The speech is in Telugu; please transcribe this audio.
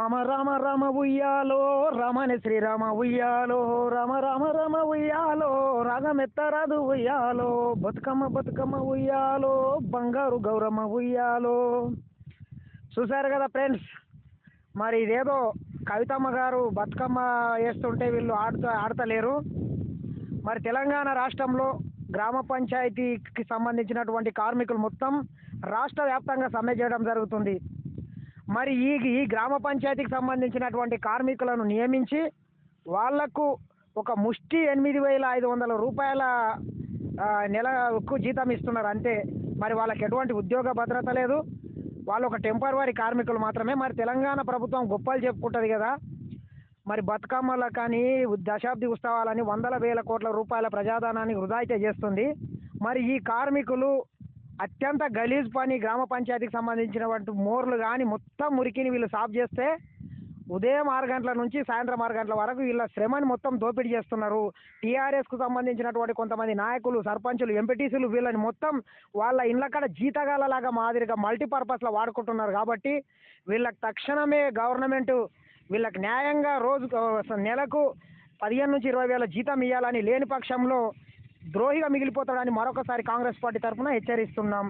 రామ రామ రామ ఉయ్యాలో రామని శ్రీరామ ఉయ్యాలో రామ రామ రామ ఉయ్యాలో రాగమెత్తరాదు ఉయ్యాలో బతుకమ్మ బతుకమ్మ ఉయ్యాలో బంగారు గౌరమ్మ ఉయ్యాలో. చూశారు కదా ఫ్రెండ్స్? మరి ఇదేదో కవితమ్మ గారు బతుకమ్మ వేస్తుంటే వీళ్ళు ఆడుతా ఆడతలేరు. మరి తెలంగాణ రాష్ట్రంలో గ్రామ పంచాయతీకి సంబంధించినటువంటి కార్మికులు మొత్తం రాష్ట్ర వ్యాప్తంగా సమ్మె చేయడం జరుగుతుంది. మరి ఈ ఈ గ్రామ పంచాయతీకి సంబంధించినటువంటి కార్మికులను నియమించి వాళ్ళకు ఒక ముష్టి ఎనిమిది వేల ఐదు వందల రూపాయల నెలకు జీతం ఇస్తున్నారు. అంతే. మరి వాళ్ళకి ఎటువంటి ఉద్యోగ భద్రత లేదు. వాళ్ళు ఒక టెంపరవరీ కార్మికులు మాత్రమే. మరి తెలంగాణ ప్రభుత్వం గొప్పలు చెప్పుకుంటుంది కదా. మరి బతుకమ్మల కానీ దశాబ్ది ఉత్సవాలని వందల వేల కోట్ల రూపాయల ప్రజాధనాన్ని వృధా అయితే చేస్తుంది. మరి ఈ కార్మికులు అత్యంత గలీజ్ పని గ్రామ పంచాయతీకి సంబంధించినటువంటి మోర్లు కానీ మొత్తం మురికిని వీళ్ళు సాఫ్ చేస్తే ఉదయం ఆరు గంటల నుంచి సాయంత్రం ఆరు గంటల వరకు వీళ్ళ శ్రమని మొత్తం దోపిడీ చేస్తున్నారు. టీఆర్ఎస్కు సంబంధించినటువంటి కొంతమంది నాయకులు సర్పంచులు ఎంపీటీసీలు వీళ్ళని మొత్తం వాళ్ళ ఇళ్ళ కాడ జీతగాలలాగా మాదిరిగా మల్టీపర్పస్లో వాడుకుంటున్నారు కాబట్టి వీళ్ళకి తక్షణమే గవర్నమెంట్ వీళ్ళకి న్యాయంగా రోజు నెలకు పదిహేను నుంచి ఇరవై వేల జీతం ఇవ్వాలని లేని పక్షంలో ద్రోహిగా మిగిలిపోతాడని మరొకసారి కాంగ్రెస్ పార్టీ తరఫున హెచ్చరిస్తున్నాం.